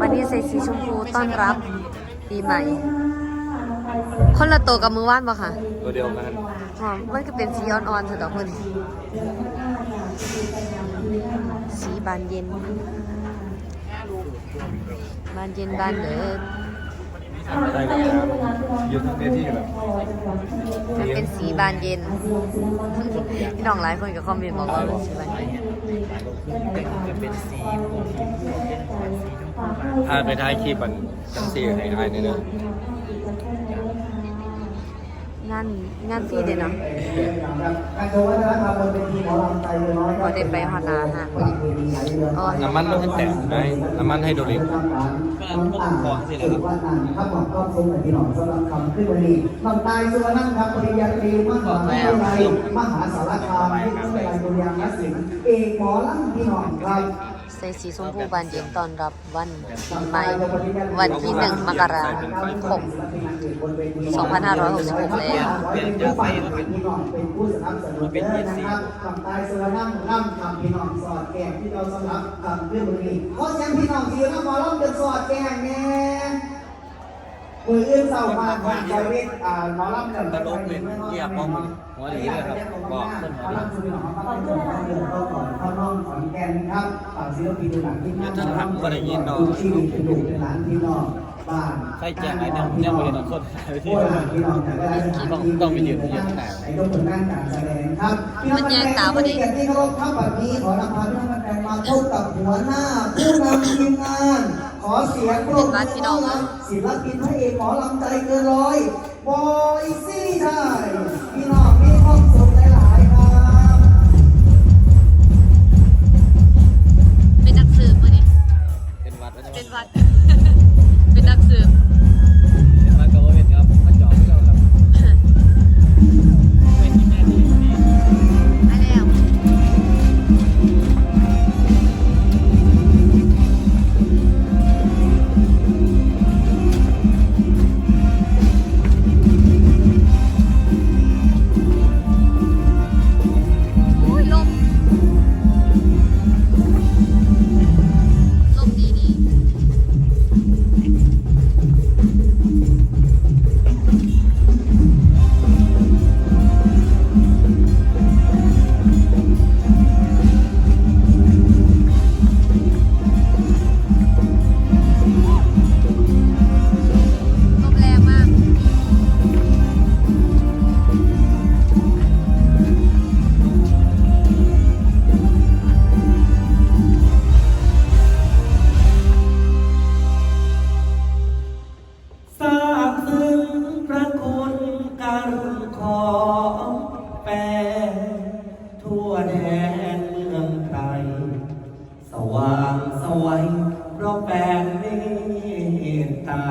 วันนี้ใส่สีชมพูต้อนรับปีใหม่ คนละตัวกับมือว่านปะคะตัวเดียวกันอ๋อมันก็เป็นสีอ่อนๆสุดดอกมันสีบานเย็น บานเย็นบานเดิน ใช่ครับอยู่ทั้งเวทีแบบมันเป็นสีบานเย็นพี่น้องหลายคนก็คอมเมนต์บอกว่าเป็นสีบานเย็นจะเป็นสีถ้าไปท้ายคลิปมันจังสีให้ไอ้นี่เนอะงานงานฟรีเด้เนาะการโชว์วัฒนธรรมบนเวทีหมอลำไทยน้อยบ่ได้ไปฮอดนาฮะอ๋อน้ำมันมันแตกไหมน้ำมันไฮโดร ลิกน้ำตาลถือว่านั่นถ้าหมก็คงเหมือนที่หนองสำหรับคำขึ้นวันนี้น้ำตายสุวรรณครับปริญญาตรีมหาวิทยาลัยมหาสารคามวิทยาลัยดุริยางคศิลป์เอกหมอลำพี่น้องครับ ส่สีชมพูบานเย็นตอนรับวันปีใหม่ วันที่หนึ่งมกราคม2566 แล้วเป็นผู้ฝ่ายพี่น้องเป็นผู้สนับสนุนเด้อนะครับทำตายสุวรรณน้ำทำพี่น้องสอดแก่ที่เราสำหรับทำเรื่องนี้ขอเสียงพี่น้องที่อยู่น้ำหมอลำจนสอดแก่แน่ มืออื่นเศร้ามากว่าชีวิอ่าหมอลำเนี่ยตลกเลยเกียบมองหัวหลีเลยครับบอกเพื่อนหัวหลีเข้าน้องขอนแก่นครับฝากศิลปินหลังที่อย่าท่านหักบ่ได้ยินเนาะชีวิตเป็นลูกเป็นหลานพี่น้องบ้านใส่แจ้งไอ้เนี่ยเนี่ยบ่เห็นคนโอ้ยพี่ต้องต้องไปยืนยืนแต่ไอ้ต้องผลงานการแสดงครับพี่น้องที่เขาเข้าแบบนี้ขอนำพาพี่น้องแฟนมาพบกับหัวหน้าผู้นำทีมงาน อเสียงปรบมือศิลปินพระเอกหมอลำใจเกินร้อย บอยซี่ไทยพี่น้องมีความสุขห สวยเพราะแปดเมตตา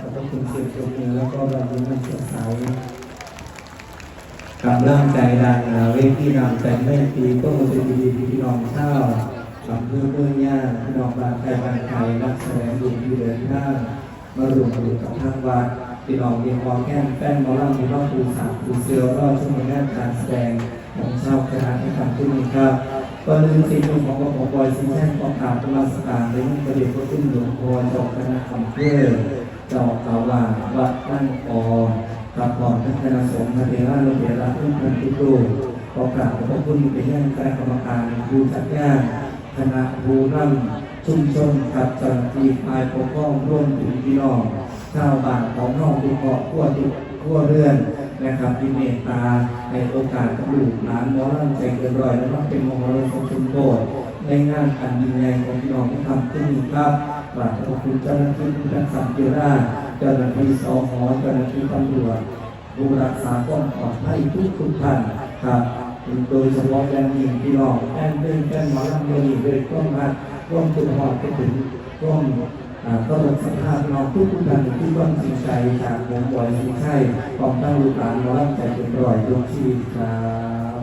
พระคุณเสียงปรบมือแล้วก็เราดูมันสดใสกำลังใจดังนะเวทีนำใจไม่ปีก็มาเป็นดีพี่น้องเช่าลำเพื่อเพื่อนญาติพี่น้องบานไทยบานไทยนักแสดงดูดีเดินทางมารวมกันกับทางวัดพี่น้องเรียนมอแก้มแป้นมอลำมีรอบปูสามปูเซียวรอบช่วโมงงานการแสดงของชาวคณะที่ทำขึ้นนี้ครับ ก็ลืมสิ่งหนึ่งของกระผมบอยสิ่งแรกของกราบธรรมสการในประเดี๋ยวก็ขึ้นหลวงพ่อเจ้าคณะอำเภอจ้าอาวาวัดตั้งปอกับก่อนท่านคณะสงฆ์พระเถระโลเถระทุกท่านทุกรูปขอกราบขอบพระคุณเป็นย่างคณะกรรมการผู้จัดงานคณะผู้นำชุมชนกับเจันทีฝ่ายปกครองร่วมถึงพี่น้องชาวบ้านของนองทุกเกาะทั่วทุกทั่วเรือน นะครับที่เมตตาในโอกาสกับลูกหลานหมอลำใจเกินร้อยและต้องเป็นมงคลของชุมโบสถ์ในงานอันยิ่งใหญ่ของพี่น้องที่ทำขึ้นครับกราบขอบคุณเจ้าหน้าที่ผู้รักษาเกียราเจ้าหน้าที่สหเจ้าหน้าที่ตำรวจผู้รักษาความปลอดภัยทุกทุกท่านครับโดยเฉพาะอย่างยิ่งพี่น้องแอนเดินแอนหมอลำเมือนี้ด้วยต้นมาร่วมคุณหอดไปถึงร่วมอ่า ก็ลงสภาพน้องทุกทุกท่านที่ร่วมจริงใจจากวงบอยสิงชัยของตั้งลูกหลานน้องใจเป็นรอยดวงชีวิตครับ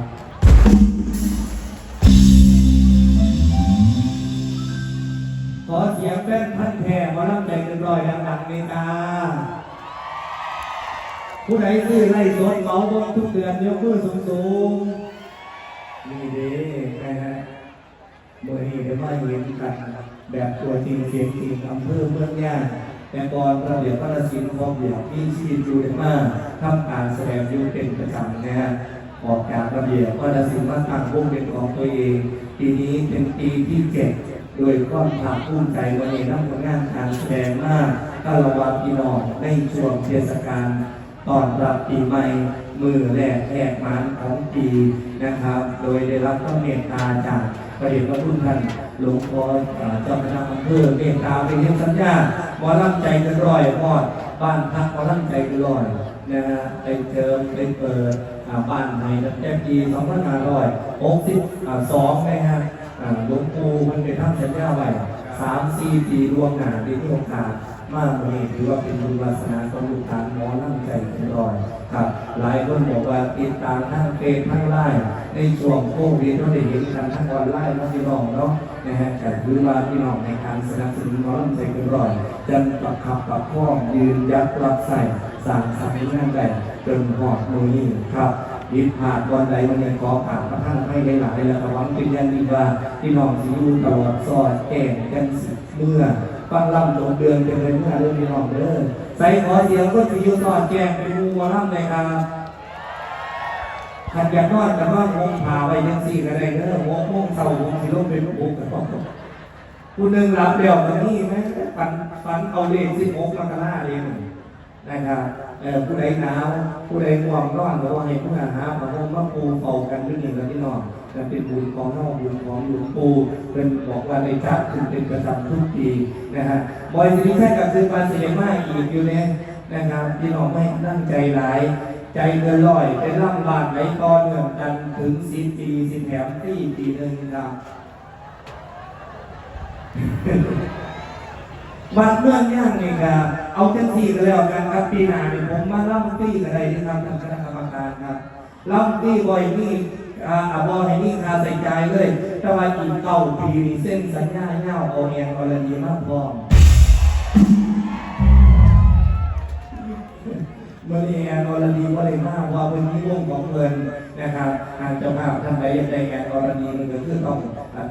ขอเสียงแป้นพันแผ่มาล่ำใจเป็นรอยดังๆเลยจ้าผู้ใดซื้อไล่สดเหมาบนทุกเดือนยกมือสูงๆนี่เด้นะฮะเมื่อนี้ได้มาเห็นกันนะครับ แบบตัวจริงเสียงจริงอำเภอเมืองย่าแต่ก่อนระเบียบพระศิลป์ของเดียวที่ชีวิตอยู่ได้มาทำการแสดงอยู่เป็นประจำนะฮะออกจากระเบียบพระศิลป์มาตั้งวงเป็นของตัวเอง ปีนี้เป็นปีที่เจ็ดโดยความภาคภูมิใจวันนี้นำผลงานการแสดงมาตลอดพี่น้องในช่วงเทศกาลตอนรับปีใหม่ มือแรกแหกมานของปีนะครับ โดยได้รับพระเมตตาจากพระเดชพระคุณท่านหลวงพ่อเอ่อเจ้าคณะอำเภอเมตตาเป็นเรื่องสัญญาหมอลำใจกันร้อยพอดบ้านพักหมอลำใจกันร้อยนะฮะได้เจิมได้เปิดบ้านในตั้งแต่ปี2562นะฮะอ่าหลวงปู่มันได้ทำสัญญาไว้สามสี่ปีรวมหนาที่โอกาส มากนี้ถือว่าเป็นบุญวาสนาของลูกหลานหมอนั่งใจเป็นรอยครับ หลายคนบอกว่าติดตามทางเฟซทางไลน์ในช่วงโควิดเราได้เห็นกันทางออนไลน์เนาะพี่น้องเนาะนะฮะแต่ถือว่าพี่น้องในการสนับสนุนหมอนั่งใจเป็นรอยจนปรับขับปรับข้องยืนยัดรับใส่สั่งสรรค์งานใดจนหอดมือนี้ครับยิดผ่านวันใดวันหนึ่งขอผ่านประท่านให้หลายๆแล้วก็หวังเป็นอยันดีว่าพี่น้องสิอยู่ตลอดซอยแก่งกันสิเมื่อ ฟังลำลงเดือนเป็นเรื่องเรื่องมีหอมเด้อใส่ขอเสียงก็จะยู่ตอนแจ้งเป็นมูวลำเลยครับขันอยากนอนแต่ว่าวงผ่าไว้ยังสี่กันเลยเด้อวงวงเสาวงสิลเป็นลูกบุกกันต้องผู้หนึ่งรับเดี่ยวมันนี่ไหมฟันฟันเอาเลขสิบหกมกราเลยนะครับเออผู้ใดหนาวผู้ใดง่วงนอนหรือว่าให้ผู้หาหามาห่มมาปูเป่ากันด้วยหนี่แล้วที่นอน นั่นเป็นบุญของนอกบุญของหลวงปู่เป็นบอกว่าในจัดขึ้นเป็นประจำทุกปีนะฮะบอยสิริชัยกับคือปานเสด็จมาอีกอยู่เนี่ยนะครับพี่น้องไม่ตั้งใจหลาย ใจเกินร้อยเป็นล่ำบาดไหลตอนเงินกันถึงสิบปีสิบแถมปีปีหนึ่งครับบานเมืองย่างนี่ครับเอาจังสี่ก็แล้วกันครับปีหน้าเนี่ยผมมาล่ำตีอะไรนะครับทางคณะกรรมการครับล่ำตีบ่อยนี่ อาอาบอให้นี่คาใส่ใจเลยแต่ว่าอีกเก้าปีนี่เส้นสัญญาเง่าเอาเองกรณีมากพอมเมื่อนี้แอนอรดีว่าเลยมากว่าเป็นที่วงของเงินนะครับทางเจ้าภาพท่านใดยังได้แอนอรดีมันก็คือต้อง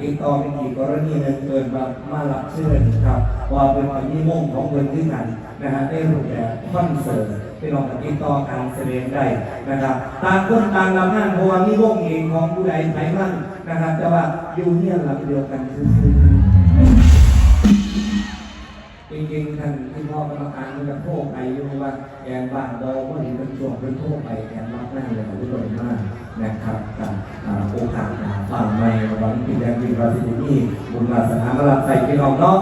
ติดต่อเป็นอีกกรณีหนึ่งเกินมามารับเชิญครับ ว่าเป็นที่วงของเงินที่กันนะฮะได้รูปแบบคอนเสิร์ต ที่เราติดต่อการแสดงได้นะครับต่างคนต่างลำงานเพราะว่ามีวงเองของผู้ใดไทยมั่นนะครับ แต่ว่าอยู่เนี่ยหลังเดียวกันคือจริงๆท่านที่พ่อกรรมการมันจะโทษไปอยู่ว่าแกนบ้านเราก็เห็นเป็นช่วงเป็นโทษไปแกนรับหน้าเลยรู้เลยมากนะครับกับอ่าโอกาสฝ่าไม่วันที่แดงดีวาสินีบุญวาสนามาลับใส่พี่น้องเนาะ